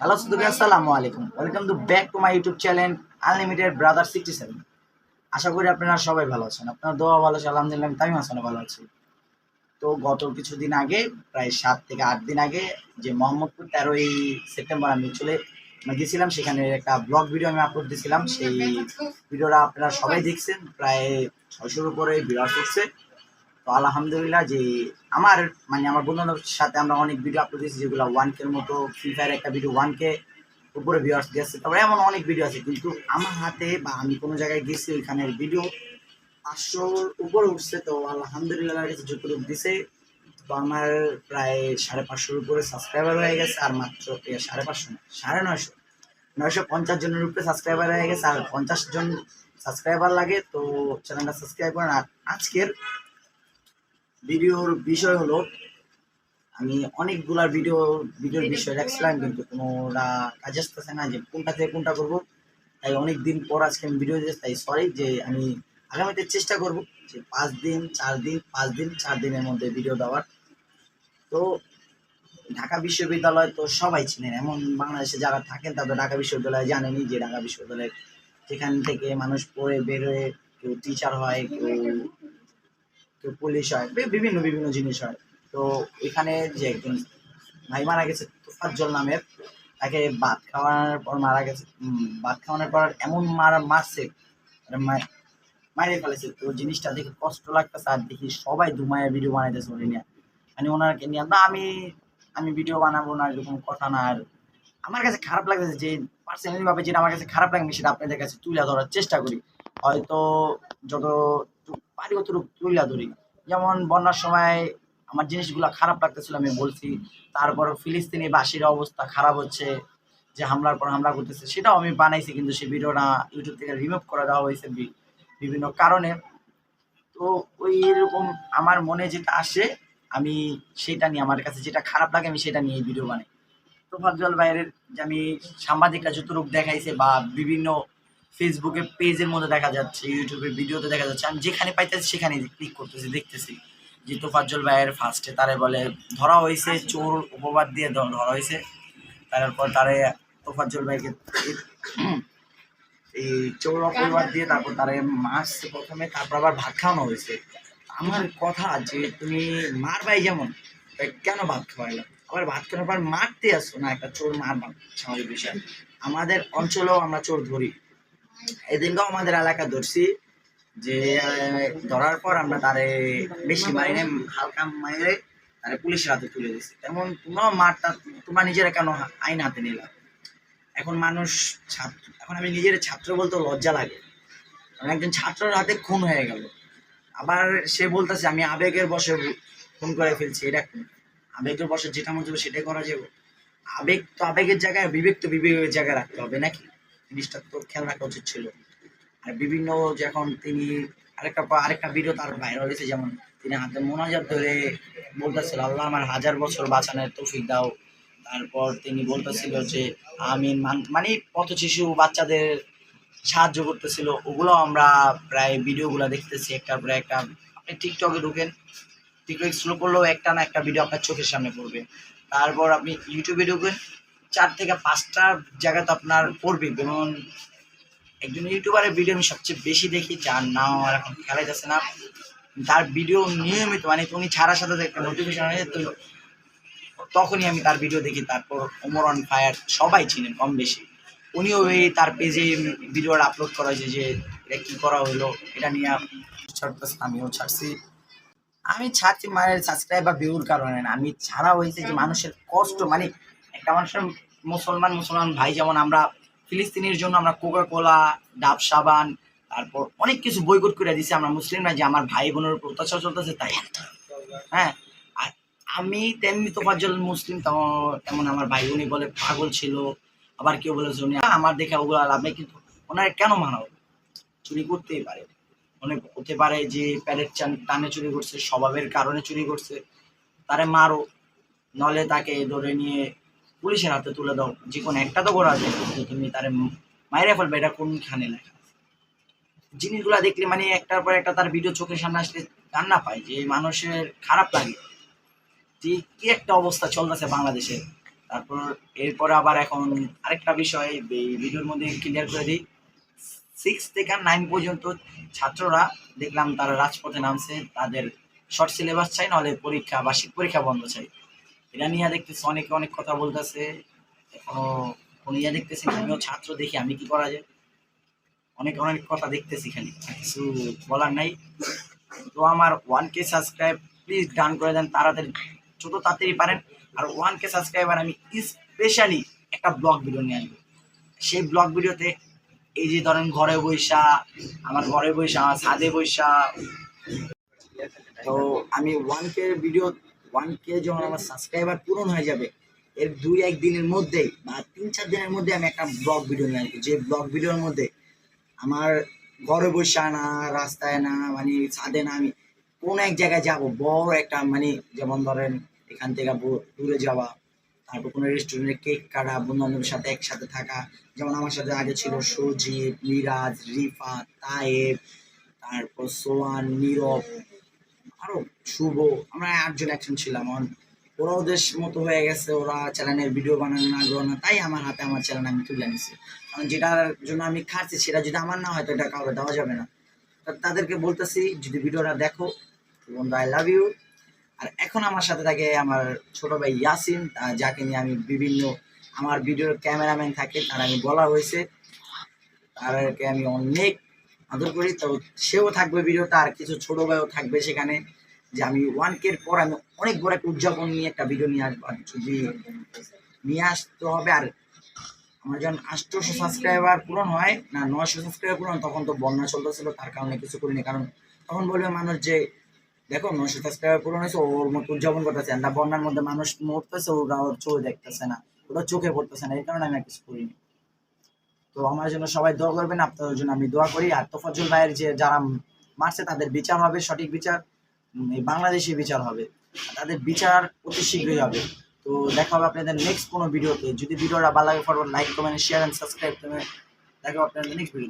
Hello সুদুবি আসসালামু আলাইকুম। Welcome to back to my YouTube channel unlimited brother sixty seven আশা করি আপনারা সবাই ভালো আছেন। আপনার দোয়া ভালো আছে, আলহামদুলিল্লাহ তামিম হাসানও ভালো আছি। তো গত কিছুদিন আগে, প্রায় সাত থেকে আট দিন আগে, যে মোহাম্মদপুর তেরোই সেপ্টেম্বর আমি চলে আমি গেছিলাম, সেখানে একটা ব্লগ ভিডিও আমি আপলোড দিয়েছিলাম। সেই ভিডিওটা আপনারা সবাই দেখছেন, প্রায় ছয়শোর উপরে ভিউয়ার্স উঠছে। তো আলহামদুলিল্লাহ যে আমার মানে আমার বন্ধুদের সাথে আমরা অনেক ভিডিও আপলোড দিয়েছি যেগুলো ওয়ান কের মতো ফ্রি ফায়ার একটা ভিডিও ওয়ান কে উপরে ভিউয়ার্স গেছে। তারপরে এমন অনেক ভিডিও আছে, কিন্তু আমার হাতে বা আমি কোনো জায়গায় গেছি, ওইখানের ভিডিও পাঁচশোর উপরে উঠছে, তো আলহামদুলিল্লাহ কাছে যতটুকু দিছে, তো আমার প্রায় সাড়ে পাঁচশোর উপরে সাবস্ক্রাইবার হয়ে গেছে, আর মাত্র সাড়ে পাঁচশো না, সাড়ে নয়শো। নয়শো পঞ্চাশ জনের উপরে সাবস্ক্রাইবার হয়ে গেছে, আর পঞ্চাশ জন সাবস্ক্রাইবার লাগে, তো চ্যানেলটা সাবস্ক্রাইব করেন। আর আজকের ভিডিওর বিষয় হলো আমি অনেকগুলা ভিডিও ভিডিওর বিষয় রাখছিলাম কিন্তু কোনোটা কাজ আসতেছে না যে কোনটা থেকে কোনটা করব। তাই অনেক দিন পর আজকে আমি ভিডিও দিয়েছি তাই সরি যে আমি আগামীতে চেষ্টা করব যে পাঁচ দিন চার দিন পাঁচ দিন চার দিনের মধ্যে ভিডিও দেওয়ার। তো ঢাকা বিশ্ববিদ্যালয় তো সবাই ছিলেন এমন বাংলাদেশে যারা থাকেন তাদের ঢাকা বিশ্ববিদ্যালয় জানেনই যে ঢাকা বিশ্ববিদ্যালয় সেখান থেকে মানুষ পড়ে বের হয়ে কেউ টিচার হয় কেউ কেউ পুলিশ হয় বিভিন্ন বিভিন্ন জিনিস হয়। তো এখানে যে একজন ভাই মারা গেছে, তোফাজ্জল নামের তাকে ভাত খাওয়ানোর পর মারা গেছে ভাত খাওয়ানোর পর এমন মারা মারছে মানে মারিয়ে ফেলেছে। তো জিনিসটা দেখে কষ্ট লাগতেছে, আর দেখি সবাই দুমায়া ভিডিও বানাইতেছে ওরে নিয়ে। মানে ওনাকে নিয়ে, না, আমি আমি ভিডিও বানাবো না, এরকম কথা না। আর আমার কাছে খারাপ লাগতেছে যে পার্সোনালি ভাবে যেটা আমার কাছে খারাপ লাগে সেটা আপনাদের কাছে তুলে ধরার চেষ্টা করি। হয়তো যত পারি অতটুকু তুলে ধরি। যেমন বন্যার সময় আমার জিনিসগুলো খারাপ লাগতেছিল, আমি বলছি, তারপর ফিলিস্তিনি বাসীর অবস্থা খারাপ হচ্ছে, যে হামলার পর হামলা করতেছে, সেটাও আমি বানাইছি, কিন্তু সেই ভিডিওটা ইউটিউব থেকে রিমুভ করে দেওয়া হয়েছে বিভিন্ন কারণে। তো ওই এরকম আমার মনে যেটা আসে, আমি সেটা নিয়ে, আমার কাছে যেটা খারাপ লাগে, আমি সেটা নিয়ে ভিডিও বানাই। তো ফাজল ভাইয়ের যে আমি সাংবাদিকরা যতটুকু দেখাইছে বা বিভিন্ন ফেসবুকে পেজের মধ্যে দেখা যাচ্ছে ইউটিউবে ভিডিওতে দেখা যাচ্ছে। আমি যেখানে পাইতেছি সেখানে ক্লিক করতেছি, দেখতেছি। যে তোফাজ্জল ভাইয়ের ফার্স্টে তারে বলে, ধরা হয়েছে চোর উপবাদ দিয়ে ধরা হয়েছে তারপর তারে তোফাজ্জল ভাইকে এই চোর অপবাদ দিয়ে তারপর তারে মারছে প্রথমে, তারপর আবার ভাত খাওয়ানো হয়েছে আমার কথা যে তুমি মার ভাই যেমন কেন ভাত খাওয়াইলাম আবার ভাত খাওয়ার পর মারতে আসো না, একটা চোর মার স্বাভাবিক বিষয়। আমাদের অঞ্চলেও আমরা চোর ধরি। এদিনকেও আমাদের এলাকা ধরছি যে ধরার পর আমরা তারে বেশি মারি হালকা মারে তারে পুলিশের হাতে তুলে দিছি। তেমন তোমরাও মারটা তোমরা নিজেরা কেন আইন হাতে নিলা? এখন মানুষ ছাত্র, এখন আমি নিজের ছাত্র বলতে লজ্জা লাগে। কারণ একজন ছাত্রের হাতে খুন হয়ে গেল। আবার সে বলতেছে, আমি আবেগের বসে খুন করে ফেলছি, এটা আবেগের বসে যেটা মনে হবে সেটাই করা যাবে। আবেগ তো আবেগের জায়গায়, বিবেক তো বিবেকের জায়গায় রাখতে হবে, নাকি? জিনিসটা তো খেয়াল রাখা উচিত ছিল। আর বিভিন্ন যখন তিনি আরেকটা আরেকটা ভিডিও তার ভাইরাল হয়েছে, যেমন তিনি হাতে মোনাজাত ধরে বলতেছিল, আল্লাহ আমার হাজার বছর বাঁচানোর তৌফিক দাও। তারপর তিনি বলতেছিল যে, আমিন। মান- পথ শিশু বাচ্চাদের সাহায্য করতেছিল। ওগুলো আমরা প্রায় ভিডিওগুলো দেখতেছি, একটার পরে একটা। আপনি টিকটকে ঢুকেন টিকটক স্লো করলেও একটা না একটা ভিডিও আপনার চোখের সামনে পড়বে। তারপর আপনি ইউটিউবে ঢুকবেন চার থেকে পাঁচটা জায়গা তো আপনার পড়বে। যেমন একজন ইউটিউবারের ভিডিও আমি সবচেয়ে বেশি দেখি, যার নাম আমার এখন খেলা যাচ্ছে না। তার ভিডিও নিয়মিত মানে উনি ছাড়ার সাথে একটা নোটিফিকেশন আসে, তো তখনই আমি তার ভিডিও দেখি। তারপর ওমর অন ফায়ার সবাই চিনেন কম বেশি। উনিও এই তার পেজে ভিডিওটা আপলোড করা হয়েছে যে এটা কী করা হলো এটা নিয়ে ছাড়তেছে আমিও ছাড়ছি। আমি ছাড়ছি মায়ের সাবস্ক্রাইব বা ভিউর কারণে না, আমি ছাড়া হয়েছে যে মানুষের কষ্ট মানে মানুষের মুসলমান মুসলমান ভাই, যেমন আমরা ফিলিস্তিনের জন্য আমরা কোকা কোলা ডাব সাবান, তারপর অনেক কিছু বৈকট করে দিছি আমরা মুসলিমরা যে আমার ভাই বোনের উপর অত্যাচার চলতেছে তাই। হ্যাঁ আর আমি তেমনি তোফাজ্জল মুসলিম তেমন- তেমন আমার ভাই বোনই বলে পাগল ছিল। আবার কেউ বলেছে উনি আমার দেখে ওগুলো লাভ নেই, কিন্তু ওনারা কেন মানাও চুরি করতেই পারে। অনেক হতে পারে যে প্যালেট চান, টানে চুরি করছে, স্বভাবের কারণে চুরি করছে। তারে মারো, নলে তাকে ধরে নিয়ে পুলিশের হাতে তুলে দাও, যে কোনো একটা তো করা যায় তুমি তার মাইরে ফেলবে, এটা কোনখানে লেখা জিনিসগুলো দেখলে মানে একটার পর একটা তার ভিডিও চোখের সামনে আসলে কান্না পায়, যে মানুষের খারাপ লাগে। যে কি একটা অবস্থা চলতেছে বাংলাদেশে। তারপর, এরপর আবার এখন আরেকটা বিষয়, এই ভিডিওর মধ্যে ক্লিয়ার করে দিই। সিক্স থেকে নাইন পর্যন্ত ছাত্ররা দেখলাম তারা রাজপথে নামছে, তাদের শর্ট সিলেবাস চাই, নাহলে পরীক্ষা, বার্ষিক পরীক্ষা বন্ধ চাই। এটা নিয়ে দেখতেছি, অনেকে অনেক কথা বলতেছে। এখনও কোনো ইয়ে দেখতেছি আমিও ছাত্র দেখি, আমি কি করা যায়? অনেক অনেক কথা দেখতেছি খালি কিছু বলার নাই। তো আমার one K subscribe, please done করে দেন, তাড়াতাড়ি, ছোট তাড়াতাড়ি পারেন। আর ওয়ান কে সাবস্ক্রাইবার আমি স্পেশালি একটা ব্লগ ভিডিও নিয়ে আসব সেই ব্লগ ভিডিওতে এই যে ধরেন ঘরে বৈশা আমার ঘরে বৈশা আমার ছাদে বৈশা তো আমি one K video one K যখন আমার সাবস্ক্রাইবার পূরণ হয়ে যাবে, এর দুই এক দিনের মধ্যেই বা তিন চার দিনের মধ্যে আমি একটা ব্লগ ভিডিও নিয়ে আসব। যে ব্লগ ভিডিওর মধ্যে আমার ঘরে বসে আনা, রাস্তায় না মানে ছাদে না, আমি কোন এক জায়গায় যাব, বড় একটা মানে যেমন ধরেন এখান থেকে দূরে যাওয়া, তারপর কোনো রেস্টুরেন্টে কেক কাটা বন্ধু বান্ধবের সাথে একসাথে থাকা, যেমন আমার সাথে আগে ছিল সজীব, মিরাজ রিফা তায়েব, তারপর সোয়ান, নীরব আরও শুভ, আমরা আটজন একজন ছিলাম এখন ওরা ওদের মতো হয়ে গেছে, ওরা চ্যানেলের ভিডিও বানানো না, আগ্রহ না, তাই আমার হাতে আমার চ্যানেল আমি তুলে নিছি। কারণ যেটার জন্য আমি খাচ্ছি সেটা যদি আমার না হয়, তো এটা কাউকে দেওয়া যাবে না। তাদেরকে বলতেছি, যদি ভিডিওটা দেখো, বন্ধু আই লাভ ইউ আর এখন আমার সাথে থাকে আমার ছোট ভাই ইয়াসিন যাকে নিয়ে আমি বিভিন্ন, আমার ভিডিওর ক্যামেরাম্যান থাকে, তার আমি বলা হয়েছে। তারকে আমি অনেক আদর করি। তো সেও থাকবে ভিডিওটা আর কিছু ছোট ভাইও থাকবে সেখানে যে আমি ওয়ান কের পর আমি অনেক বড় একটা উদযাপন নিয়ে একটা ভিডিও নিয়ে আসব আর যদি নিয়ে আসতে হবে আর আমার যখন আটশোশো সাবস্ক্রাইবার পূরণ হয়, না নয়শো সাবস্ক্রাইবার পূরণ তখন তো বন্যা চলতেছিল, তার কারণে কিছু করিনি। কারণ তখন বলবে মানুষ যে, দেখো, নয়শো সাবস্ক্রাইবার পূরণ হয়েছে, ওর মতো উদযাপন করতেছে না। বন্যার মধ্যে মানুষ মরতেছে, ওরা ওর চোখে দেখতেছে না, ওরা চোখে পড়তেছে না, এই কারণে আমি কিছু করিনি। তো আমার জন্য সবাই দোয়া করবেন, আপনাদের জন্য আমি দোয়া করি। আর তোফাজুল ভাইয়ের যে যারা মারছে, তাদের বিচার হবে, সঠিক বিচার বাংলাদেশে বিচার হবে। তাদের বিচার অতি শীঘ্রই হবে। তো দেখা হবে আপনাদের নেক্সট কোনো ভিডিওতে। যদি ভিডিওটা ভালো লাগে forward like comment share and subscribe করবেন। দেখা হবে আপনাদের নেক্সট ভিডিও